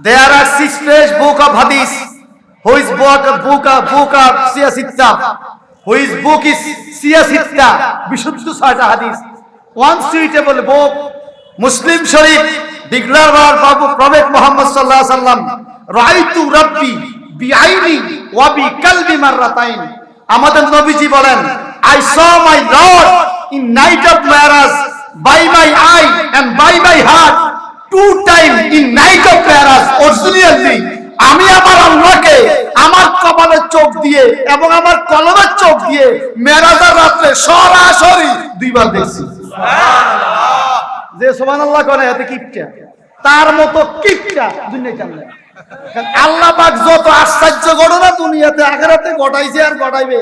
There are six page book of hadith. Is book book book of Siyasitta? Who is book is Siyasitta? বিশুদ্ধ ছয়টা হাদিস One suitable book Muslim Sharif declared Babu Prophet Muhammad sallallahu alaihi wasallam রাইতু রাব্বি বিআইনি ওয়া বিকালবি মাররাতাইন আমাদের নবীজি বলেন I saw my Lord in night of Mi'raj by my eye and by my heart আমি আমার আল্লাহকে আমার কপালের চোখ দিয়ে এবং আমার কলমের চোখ দিয়ে মেরাজের রাত্রে সরাসরি দুইবার দেখছি। যে সোমান আল্লাহ করে এতে কিপটা। তার মতো কিপটা জানলে আল্লাহ পাক যত আশ্চর্য ঘটনা দুনিয়াতে, আখেরাতে ঘটাইছে আর ঘটাইবে,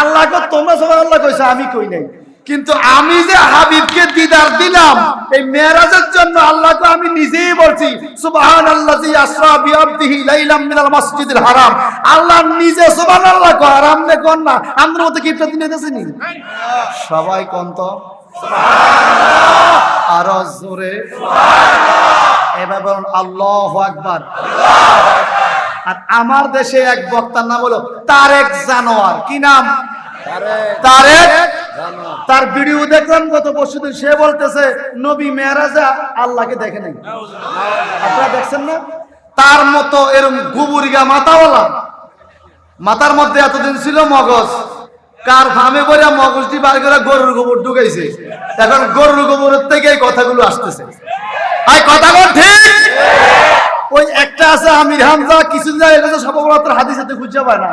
আল্লাহকে তোমরা সবাই আল্লাহ কইছে, আমি কই নাই। কিন্তু আমি যে হাবিবকে দিদার দিলাম এই মেরাজের জন্য আল্লাহকে আমি নিজেই বলছি সুবহানাল্লাযী আসরা বিআবদিহি লাইলাম মিনাল মাসজিদিল হারাম। আল্লাহ নিজে সুবহানাল্লাহ কয় আর আমনে কোন না? আমাদের মতো সবাই কোন তো? আরও জোরে। এবার বলুন আল্লাহ আকবার। আর আমার দেশে এক বক্তার নাম হলো তারেক জানোয়ার। কি নাম? তারেক। তার ভিডিও দেখলাম, গত পরশু দিন সে বলতেছে, নবী মেয়ারাজা আল্লাহকে দেখে নাই। আপনারা দেখছেন না? তার মতো এরকম গুবুরিগা মাথাওয়ালা মাথার মধ্যে এতদিন ছিল মগজ। কার ফার্মে করে মগজটি বার করে গরুর গোবর ঢুকাইছে। এখন গরুর গোবরের থেকে এই কথাগুলো আসতেছে। এই কথাগুলো ঠিক? ওই একটা আছে আমির হামজা, কিছু যায় এটা তো সববরাতের হাদিসেতে খুঁজে পায় না।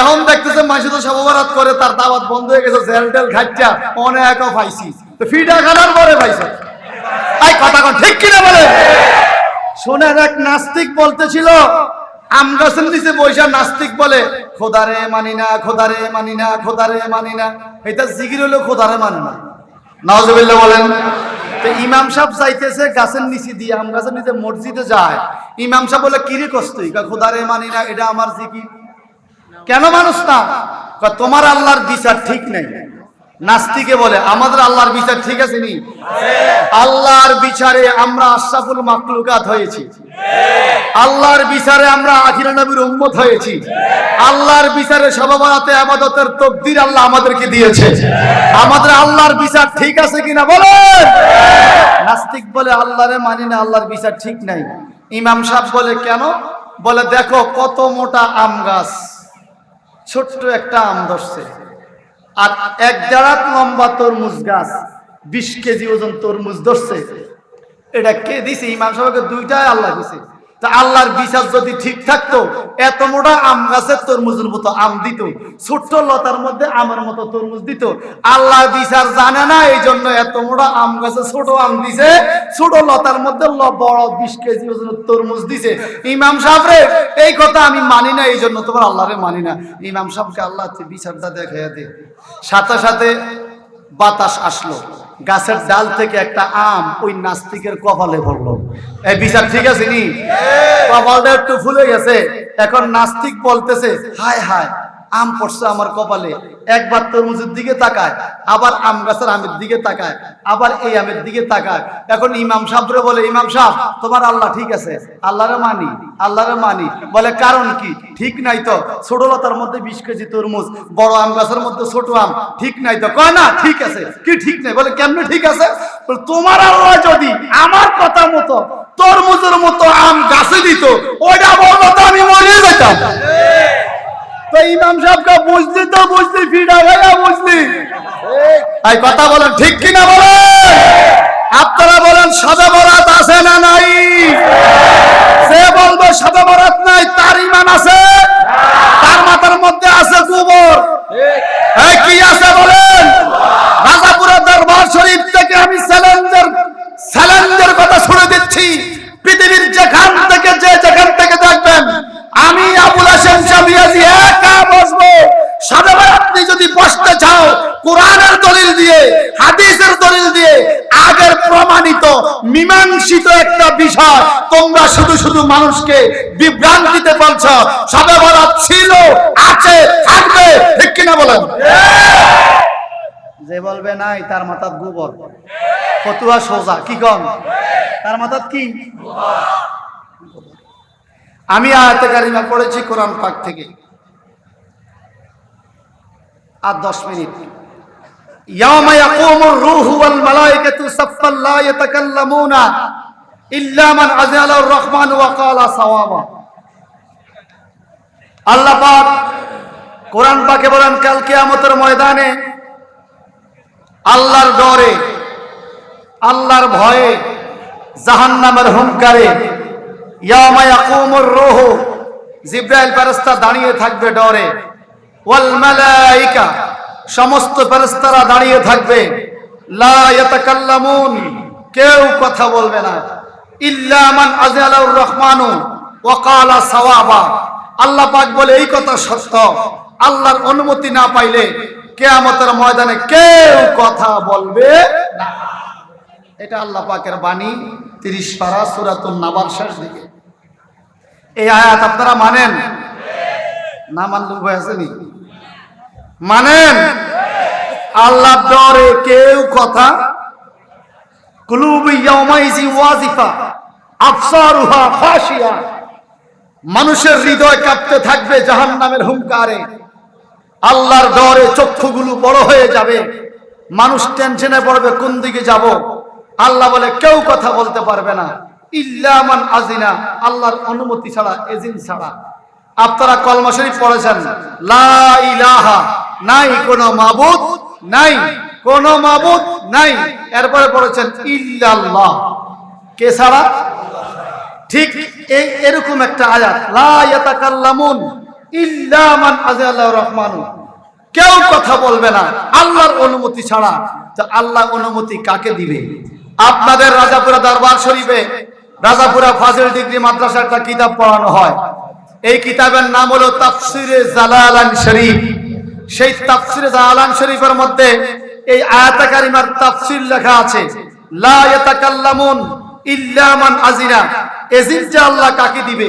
এখন দেখতেছে মাসে তো সববরাত করে, তার দাওয়াত বন্ধ হয়ে গেছে, জেল টেল খাচ্চা অনেক পাইছি। তো ফিটা খানার পরে পাইছে। এই কথা কোন, ঠিক কিনা বলে? শোনেন, এক নাস্তিক বলতেছিল, আম গাছের নিচে বৈশা নাস্তিক বলে, খোদারে মানি না, খোদারে মানি না, খোদারে মানি না। এটা জিকির হলো খোদারে মানে না। নওয়াজবিল্লাহ বলেন তো ইমাম সাহেব চাইতেছে গাছের নিচে দিয়ে, আম গাছের নিচে মসজিদে যায়। ইমাম সাহেব বলে কিরে কষ্টই খোদারে মানি না, এটা আমার জিকির। কেন মানুষ না? তোমার আল্লাহর বিচার ঠিক নেই। নাস্তিকে বলে, আমাদের আল্লাহর বিচার ঠিক আছে নি? আল্লাহর বিচারে আমরা আশরাফুল মাকলুকাত হয়েছি। আল্লাহর বিচারে আমরা আখিরা নবীর উম্মত হয়েছি। আল্লাহর বিচারে সবাবাতে আবাদতের তকদির আল্লাহ আমাদেরকে দিয়েছে। আমাদের আল্লাহর বিচার ঠিক আছে কিনা বলেন? নাস্তিক বলে, আল্লাহরে মানি না, আল্লাহর বিচার ঠিক নাই। ইমাম সাহেব বলে, কেন? বলে, দেখো কত মোটা আম গাছ, ছোট্ট একটা আম ধরছে। আর এক জারাত লম্বা তরমুজ গাছ, বিশ কেজি ওজন তরমুজ ধরছে। এটা কে দিছে? ইমাম সাহেবকে দুইটাই আল্লাহ দিছে। তা আল্লাহর বিচার যদি ঠিক থাকতো, এত মোটা আম গাছের তরমুজের মতো আম দিত, ছোট্ট লতার মধ্যে আমের মতো তরমুজ দিত। আল্লাহ বিচার জানে না এই জন্য এত মোটা আম গাছে ছোট আম দিছে, ছোট লতার মধ্যে বড় বিশ কেজি ওজনের তরমুজ দিছে। ইমাম সাহেব রে, এই কথা আমি মানি না এই জন্য তোমার আল্লাহরে মানি না। ইমাম সাহেবকে আল্লাহ বিচারটা দেখে দে। সাথে সাথে বাতাস আসলো। গাছের ডাল থেকে একটা আম ওই নাস্তিকের কপালে পড়ল। এই বিচার ঠিক আছে নি? কপালটা একটু ফুলে গেছে। এখন নাস্তিক বলতেছে হায় হায়। আম পড়ছে আমার কপালে। একবার তরমুজের দিকে তাকায়, আবার আম গাছের আমের দিকে তাকায়, আবার এই আমের দিকে তাকায়। এখন ইমাম সাহেবরে বলে, ইমাম সাহেব, তোমার আল্লাহ ঠিক আছে? আল্লাহরে মানি আল্লাহরে মানি। বলে, কারণ কি? ঠিক নাই তো। ছোট লতার মধ্যে বিশ কেজি তরমুজ, বড় আম গাছের মধ্যে ছোট আম, ঠিক নাই তো? কয় না, ঠিক আছে। কি ঠিক নাই? বলে, কেমনে ঠিক আছে? তোমার আল্লাহ যদি আমার কথা মতো তরমুজের মতো আম গাছে দিত, ওইটা বলতো আমি মরিয়ে যেতাম। আপনারা বলেন, সাদা বরাত আছে না নাই? সে বলব সাদা বরাত নাই, তার ইমান আছে? তার মাথার মধ্যে আছে গোবর। কি আছে বলেন রাজাপুরের দরবার শরীফ থেকে আমি চ্যালেঞ্জের চ্যালেঞ্জের কথা শুনে দিচ্ছি পৃথিবীর যেখান থেকে যে যেখান থেকে দেখবেন আমি আবুল হাসেম শামিয়াজি একা বসবো সাধারণ আপনি যদি বসতে চাও কোরআনের দলিল দিয়ে হাদিসের দলিল দিয়ে আগের প্রমাণিত, মীমাংসিত একটা বিষয়। তোমরা শুধু শুধু মানুষকে বিভ্রান্তিতে বলছ সবে বলা ছিল, আছে, থাকবে, ঠিক কিনা বলেন? যে বলবে নাই, তার মাথার গোবর। ফতুয়া সোজা, কি কম? তার মাথার কি? আমি আয়াতে কারিমা পড়েছি কোরআন পাক থেকে। আর দশ মিনিট। يوم يقوم الروح والملائكة صفا لا يتكلمون إلا من أذن له الرحمن وقال صوابا আল্লাহ পাক কোরআন পাকে বলেন কাল কিয়ামতের ময়দানে আল্লাহর ডরে আল্লাহর ভয়ে জাহান্নামের হুঙ্কারে ইয়ামা ইয়াকুমুর রূহ জিব্রাইল ফেরেশতা দাঁড়িয়ে থাকবে ডরে ওয়াল মালাইকা সমস্ত ফেরেশতারা দাঁড়িয়ে থাকবে। লা ইয়াতাকাল্লামুন, কেউ কথা বলবে না। ইল্লা মান আযালাউর রহমানু ওয়া ক্বালা সাওয়াবা। আল্লাহ পাক বলে, এই কথা সত্য। আল্লাহর অনুমতি না পাইলে কেয়ামতের ময়দানে কেউ কথা বলবে না। এটা আল্লাহ পাকের বাণী, তিরিশ পারা সুরাতুল নাবার শেষ দিকে। এই আয়াত আপনারা মানেন? না মানলে উভয় আসেনি মানেন? আল্লাহ ডরে কেউ কথা মানুষের হৃদয় কাঁপতে থাকবে জাহান্নামের হুঙ্কারে। আল্লাহর ডরে চক্ষুগুলো বড় হয়ে যাবে। মানুষ টেনশনে পড়বে, কোন দিকে যাব? আল্লাহ বলে, কেউ কথা বলতে পারবে না। ইল্লামান আজিনা আল্লাহর অনুমতি ছাড়া, এজিন ছাড়া। আপনারা কলমা শরীফ পড়েছেন নাই কোনো মাবুদ, নাই কোন মাবুদ, নাই। এরপরে পড়েছেন ইল্লাল্লাহ। কে ছাড়া? ঠিক এই এরকম একটা আয়াত, লা ইয়াতাকাল্লামুন ইল্লা মান আযাল্লাহু রহমানু। কেউ কথা বলবে না, আল্লাহর অনুমতি ছাড়া। তো আল্লাহ অনুমতি কাকে দিবে? আপনাদের রাজাপুরা দরবার শরীফে রাজাপুরা ফাজিল ডিগ্রি মাদ্রাসা একটা কিতাব পড়ানো হয়। এই কিতাবের নাম হলো তাফসিরে জালালান শরীফ। সেই তাফসিরে জালালান শরীফের মধ্যে এই আয়াতে কারিমার তাফসির লেখা আছে কাকে দিবে?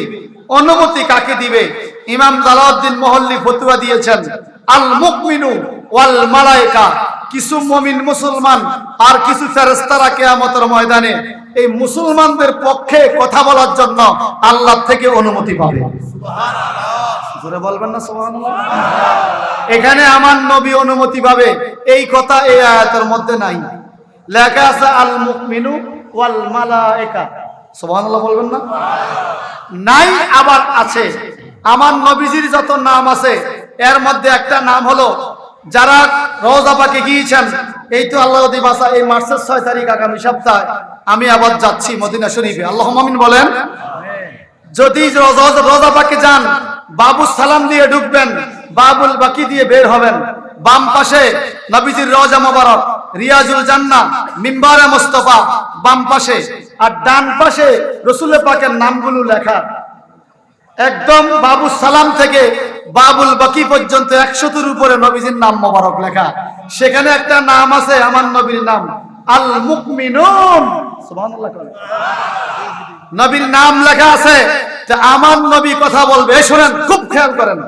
অনুমতি কাকে দিবে? ইমাম মহল্লি ফতুয়া দিয়েছেন ওয়াল মুমিন মুসলমান আর কিছু ময়দানে এই মুসলমানদের পক্ষে কথা বলার জন্য আল্লাহ থেকে অনুমতি পাবে। জোরে বলবেন না সুবহানাল্লাহ। এখানে আমার নবী অনুমতি পাবে। এই কথা এই আয়াতের মধ্যে নাই। লেখা আছে আল মুকমিনু ওয়াল মালায়েকা সুবহানাল্লাহ বলবেন না? নাই আবার আছে। আমার নবীজির যত নাম আছে এর মধ্যে একটা নাম হলো যারা রোজা পাকে গিয়েছেন এই তো আল্লাহ বাসা এই মার্চের ছয় তারিখ আগামী সপ্তাহে আমি আবার যাচ্ছি মদিনা শরীফে। আল্লাহ মামিন বলেন। যদি রোজা পাকে যান বাবু সালাম দিয়ে ঢুকবেন, বাবুল বাকি দিয়ে বের হবেন। বাম পাশে নবীজির রোজা মোবারক, রিয়াজুল জান্না মিম্বারে মোস্তফা, বাম পাশে আর ডান পাশে রসুলের পাকের নামগুলো লেখা। একদম বাবু সালাম থেকে বাবুল বাকি পর্যন্ত একশোটির উপরে নবীজির নাম মোবারক লেখা। সেখানে একটা নাম আছে, আমার নবীর নাম। আল মুকমিনুন সুবহানাল্লাহ। নবীর নাম লেখা আছে যে আমার নবী কথা বলবে। শোনেন খুব খেয়াল করেন।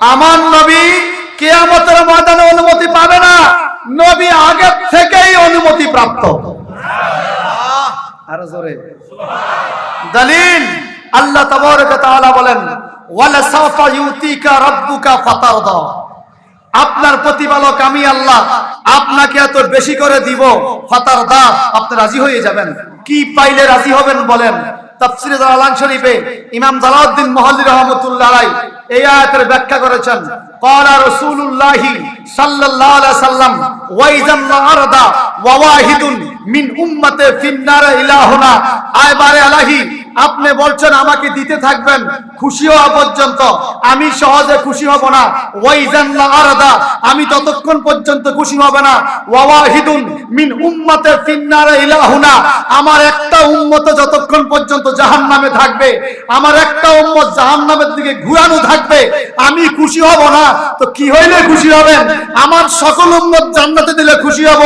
আমার নবী কেয়ামতের ময়দানে অনুমতি পাবে না। নবী আগে থেকেই অনুমতি প্রাপ্ত। আরও জোরে। দলিল আল্লাহ তাবারক তাআলা বলেন ওয়ালা সাফা ইউতিকা রাব্বুকা ফাতারদা। আপনার প্রতিপালক আমি আল্লাহ। আপনাকে এত বেশি করে দিব। ফাতারদা আপনি রাজি হয়ে যাবেন। কি পাইলে রাজি হবেন বলেন? তাফসিরে জালালান শরীফে ইমাম জালাউদ্দিন মুহাল্লি রাহমাতুল্লাহ আলাই এই আয়াতের ব্যাখ্যা করেছেন। ক্বালা রাসূলুল্লাহি সাল্লাল্লাহু আলাইহি সাল্লাম, ওয়াইজান আরদা ওয়া ওয়াহিদুন মিন উম্মতে ফিন্নার ইলাহুনা। আয়বারে আলাহি আপনি বলছেন আমাকে দিতে থাকবেন খুশি হওয়া পর্যন্ত। আমি সহজে খুশি হব না। ওয়াইজান আরদা, আমি ততক্ষণ পর্যন্ত খুশি হব না। ওয়াহিদুন মিন উম্মতে ফিন্নার ইলাহুনা, আমার একটা উম্মত যতক্ষণ পর্যন্ত জাহান্নামে থাকবে, আমার একটা উম্মত জাহান্নামের দিকে ঘুরানো থাকবে, আমি খুশি হব না। তো কি হইলে খুশি হবেন? আমার সকল উম্মত জান্নাতে দিলে খুশি হব।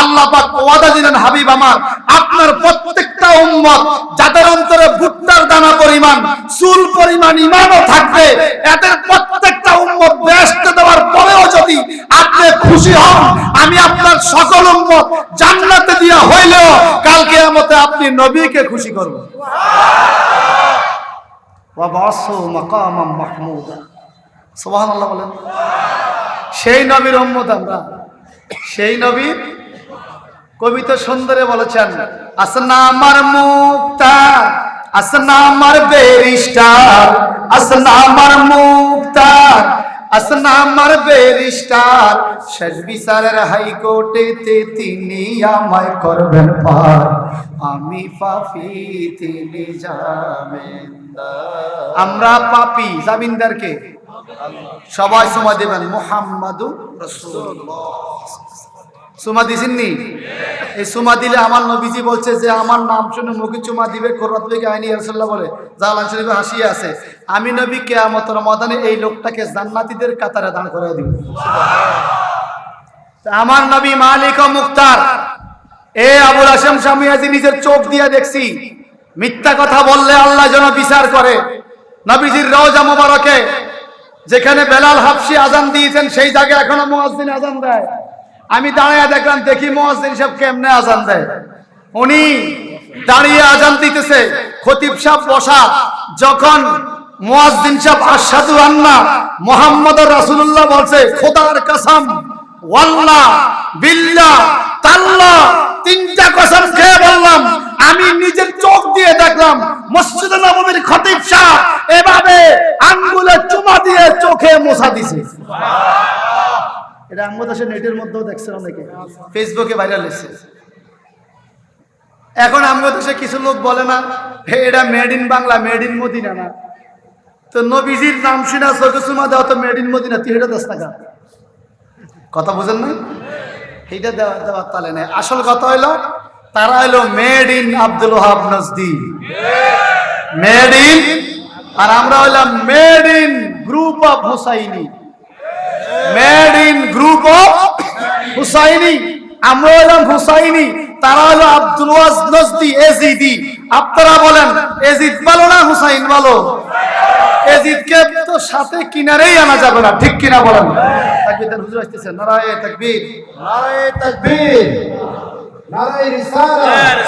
আল্লাহ পাক ওয়াদা দিলেন, হাবিব আমার, আপনার প্রত্যেকটা উম্মত, যাদের অন্তরে ভুট্টার দানা পরিমাণ চুল পরিমাণ ইমানও থাকবে। এদের প্রত্যেকটা উম্মত ব্যস্ত দেওয়ার পরেও যদি আপনি খুশি হন আমি আপনার সকল উম্মত জান্নাতে দিয়া হইলেও কালকে আমতে আপনি নবীকে খুশি করব ওয়াবাসু মাকামাম মাহমুদা। সুবহানাল্লাহ বলেন। সেই নবীর উম্মত আমরা। সেই নবীর কবিতা সুন্দরে বলেছেন আসনা আমার মুক্তার আসনা আমার বেরিস্টার, আসনা আমার মুক্তার, আসনা আমার বেরিস্টার। শেষ বিচারের হাইকোর্টেতে তিনি আমায় করবেন পার। আমি পাপি, তিনি জামিনদার। আমরা পাপি জামিনদারকে? সবাই সময় দেবেন। মোহাম্মদু রাসূলুল্লাহ। সুমা দিছেননি? এই সুমা দিলে আমার নবীজি বলছে যে, আমার নাম শুনে মুখে চুমা দিবে কোরআত থেকে আইনি রাসূলুল্লাহ বলে জালান শরীফে হাসিয়ে আছে। আমি নবী কিয়ামতের ময়দানে এই লোকটাকে জান্নাতীদের কাতারে দান করে দিব। আমার নবী মালিক ও মুক্তার, এ আবুল হাসেম শামিয়াজি নিজের চোখ দিয়ে দেখছি। মিথ্যা কথা বললে আল্লাহ যেন বিচার করে। নবীজির রওজা মোবারকে, যেখানে বেলাল হাফসি আজান দিয়েছেন, সেই জায়গায় এখনও মুয়াজ্জিন আজান দেয়। আমি দাঁড়িয়ে দেখলাম, দেখি মুয়াজ্জিন সাহেব কেমনে আজান দেয়। উনি দাঁড়িয়ে আজান দিতেছে, খতিব সাহেব বসা, যখন খোদার কসম তিনটা কসম খেয়ে বললাম, আমি নিজের চোখ দিয়ে দেখলাম, মসজিদ নববীর খতিব সাহেব এভাবে আঙ্গুলে চুমা দিয়ে চোখে মোছা দিছে। এটা আমাদের দেশে নেটের মধ্যেও দেখছেন অনেকে। ফেসবুকে ভাইরাল হয়েছে। এখন আমাদের দেশে কিছু লোক বলে না হে এটা made in Bangla made in Medina না। তো নবীজির নাম শুনে চোখে দেওয়া তো মেড ইন মদিনা তুই এটা দশ টাকা কথা বুঝেন না? এইটা দেওয়া দেওয়ার তালে নেই। আসল কথা হইল তারা হইল made in Abdul Wahab Najdi. Made in আর আমরা হইলাম made in group of Husaini. Made in group of Husaini আমরা হইলাম হুসাইনি তারা হলো আব্দুল ওয়াজ নজদি এজিদি। আপনারা বলেন এজিদ ভালো না হুসাইন ভালো? এজিদকে তো সাথে কিনারেই আনা যাবে না ঠিক কিনা বলেন? তাকবীর হুজুর আসতেছে। নারায়ে তাকবীর। নারায়ে তাকবীর। নারায়ে রিসালাত।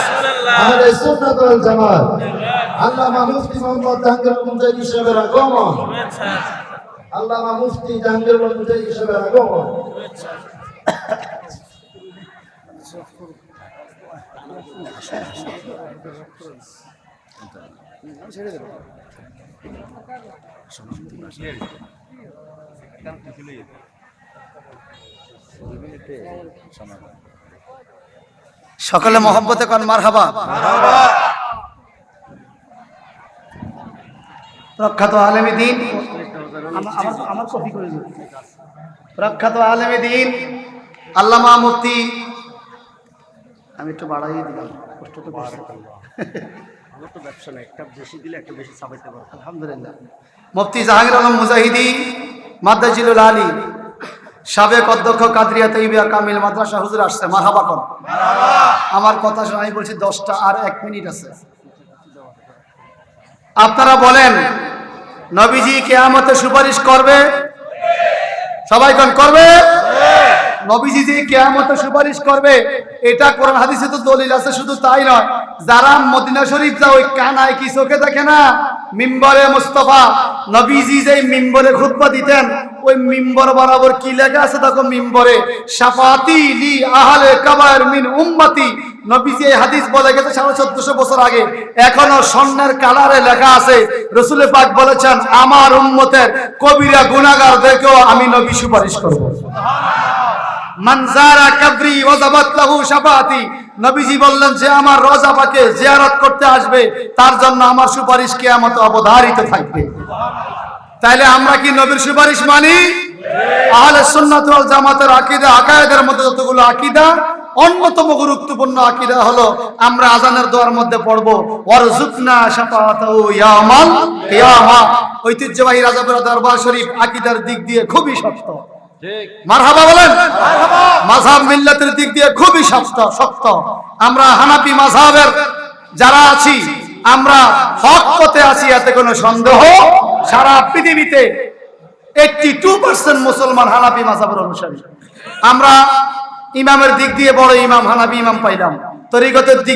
আহলে সুন্নাত ওয়াল জামাত। আল্লামা মুফতি মোহাম্মদ জাহাঙ্গীর মুজাহিদ সাহেবের আগমন। আল্লামা মুফতি জাহাঙ্গীর মুজাহিদ সাহেবের আগমন। সকলে মহব্বতে কন মারহাবা। প্রখ্যাত আলেমী দিন। আমার আমার- আমার কপি করে দিন। প্রখ্যাত আলেমী দিন আল্লামা মুফতি। আমি একটু বাড়াই দিলাম কষ্ট তো আমার তো ব্যবসা না একটা বেশি দিলে একটা বেশি চাপাইতে পারব আলহামদুলিল্লাহ। মুফতি জাহাঙ্গীর আলম মুজাহিদি আলী সাবেক অধ্যক্ষ কাদরিয়া তৈবিয়া কামিল মাদ্রাসা হুজুর আসছে মারহাবা কর। আমার কথা শুনে আমি বলছি দশটা আর এক মিনিট আছে। আপনারা বলেন নবীজি কেয়ামতে সুপারিশ করবে। সবাই কোন করবে? নবীজি যে সুপারিশ করবে, এটা হাদিসে তো দলিল আছে, শুধু মদিনা যা ওই কানায় কি চোখে দেখে না? মিম্বরে মুস্তফা। নবীজি মিম্বরে দিতেন, ওই মিম্বর বরাবর কি আছে মিম্বরে? শাফাতি লি মিন হাদিস বলে এখনও স্বর্ণের কালারে লেখা আমার উম্মতের কবিরা গুনাহগারদেরকেও আমি নবী সুপারিশ করব। কাবরি নবীজি বললেন যে, আমার রোজা পাকে জিয়ারত করতে আসবে, তার জন্য আমার সুপারিশ কিয়ামতে অবধারিত থাকবে। তাইলে আমরা কি নবীর সুপারিশ মানি? আহলে সুন্নাত জামাতের আকীদা, আকায়েদের মধ্যে যতগুলো আকীদা অন্যতম গুরুত্বপূর্ণ আকীদা হলো আমরা আজানের দোয়ার মধ্যে পড়ব ওয়ারজুকনা শাফাতাহু ইয়ামাল কিয়ামা ঐতিহ্যবাহী রাজাপুরা দরবার শরীফ আকীদার দিক দিয়ে খুবই শক্ত। মারহাবা বলেন? মাযহাব মিল্লাতের দিক দিয়ে খুবই শক্ত শক্ত। আমরা মাযহাবের যারা আছি আমরা হক পথে আছি এতে কোনো সন্দেহ। সারা পৃথিবীতে এইটটি টু পার্সেন্ট মুসলমান অনুসারী। আমরা ইমামের দিক দিয়ে বড় ইমাম হানাবি ইমাম পাইলাম। তরিকতের দিক